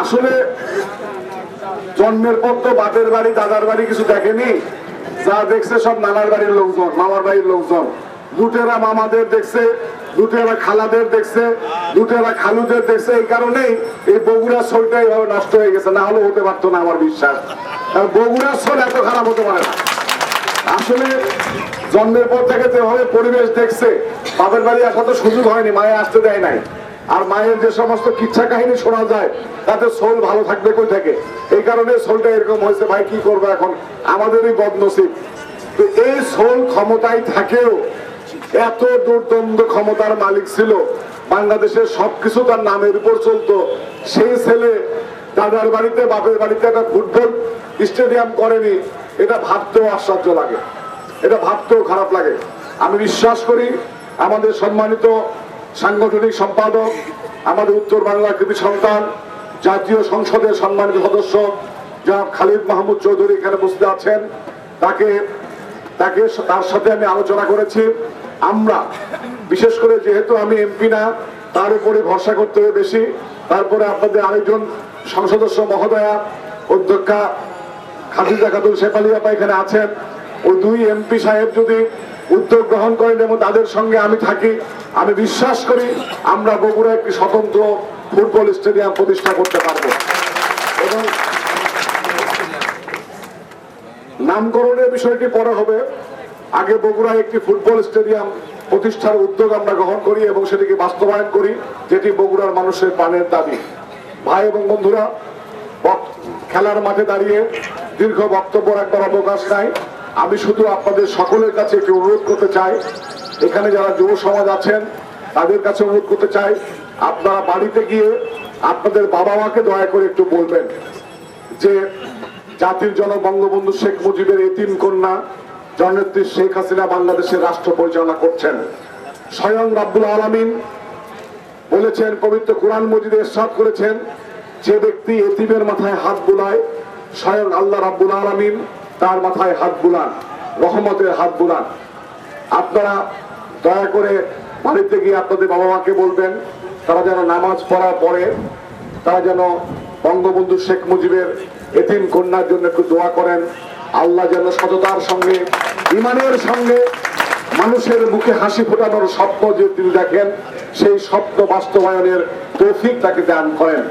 আসলে জন্মের পর তো বাপের বাড়ি, দাদার বাড়ি কিছু দেখেনি। যা দেখছে সব নানার বাড়ির লোকজন, মামার বাড়ির লোকজন। লুটেরা মামাদের দেখছে, লুটেরা খালাদের দেখছে, লুটেরা খালুদের দেখছে। এই কারণেই এই বগুড়ার সোলটা এইভাবে নষ্ট হয়ে গেছে। না হলে হতে পারতো না আমার বিশ্বাস। বগুড়ার সোল এত খারাপ হতে পারে না। আসলে জন্মের পর থেকে যেভাবে পরিবেশ দেখছে, বাপের বাড়ি আসা তো সুযোগ হয়নি, মায়ে আসতে দেয় নাই। আর মায়ের যে সমস্ত কিচ্ছা কাহিনী শোনা যায়, তাতে সোল ভালো থাকবে কই থেকে? এই কারণে সোলটা এরকম হয়েছে, ভাই, কি করব এখন? আমাদেরই বদনসিব। তো এই সোল ক্ষমতায় থাকেও এত দুর্দণ্ড ক্ষমতার মালিক ছিল, বাংলাদেশের সবকিছু তার নামের উপর চলতো। সেই ছেলে দাদার বাড়িতে, বাপের বাড়িতে একটা ফুটবল স্টেডিয়াম করেনি, এটা ভাবতেও আশ্চর্য লাগে। এটা ভাবতেও খারাপ লাগে। আমি বিশ্বাস করি, আমাদের সম্মানিত সাংগঠনিক সম্পাদক, আমাদের উত্তর বাংলা কৃতি সন্তান, জাতীয় সংসদের সম্মানিত সদস্য, জনাব খালিদ মাহমুদ চৌধুরী এখানে বসতে আছেন। তাকে তাকে তার সাথে আমি আলোচনা করেছি। আমরা, বিশেষ করে যেহেতু আমি এমপি না, তার উপরে ভরসা করতে হবে বেশি। তারপরে আপনাদের আরেকজন সংসদস্য মহোদয়া, অধ্যক্ষা খাদিজা খাতুন শেফালি আপা এখানে আছেন। ওই দুই এমপি সাহেব যদি উদ্যোগ গ্রহণ করেন এবং তাদের সঙ্গে আমি থাকি। আমি বিশ্বাস করি আমরা বগুড়া একটি স্বতন্ত্র ফুটবল স্টেডিয়াম প্রতিষ্ঠা করতে পারব। এবং নামকরণের বিষয়টি পরে হবে। আগে বগুড়ায় একটি ফুটবল স্টেডিয়াম প্রতিষ্ঠার উদ্যোগ আমরা গ্রহণ করি এবং সেটিকে বাস্তবায়ন করি, যেটি বগুড়ার মানুষের প্রাণের দাবি। ভাই এবং বন্ধুরা খেলার মাঠে দাঁড়িয়ে দীর্ঘ বক্তব্য রাখবার অবকাশ নাই। আমি শুধু আপনাদের সকলের কাছে একটি অনুরোধ করতে চাই, এখানে যারা যুব সমাজ আছেন, তাদের কাছে অনুরোধ করতে চাই, আপনারা বাড়িতে গিয়ে আপনাদের বাবা মাকে দয়া করে একটু বলবেন যে, জাতির জনক বঙ্গবন্ধু শেখ মুজিবের এতিম কন্যা, জননেত্রী শেখ হাসিনা বাংলাদেশের রাষ্ট্র পরিচালনা করছেন। স্বয়ং রাব্বুল আলামিন বলেছেন, পবিত্র কোরআন মজিদে ইরশাদ করেছেন, যে ব্যক্তি এতিমের মাথায় হাত বুলায়, স্বয়ং আল্লাহ রাব্বুল আলামিন তার মাথায় হাত বুলান রহমতের হাত বুলান। আপনারা দয়া করে বাড়িতে গিয়ে আপনাদের বাবা মাকে বলবেন, তারা যেন নামাজ পড়ার পরে তারা যেন বঙ্গবন্ধু শেখ মুজিবের এতিম কন্যার জন্য একটু দোয়া করেন। আল্লাহ যেন সততার সঙ্গে ইমানের সঙ্গে মানুষের মুখে হাসি ফোটানোর স্বপ্ন যে তিনি দেখেন, সেই স্বপ্ন বাস্তবায়নের তৌফিক তাকে দান করেন।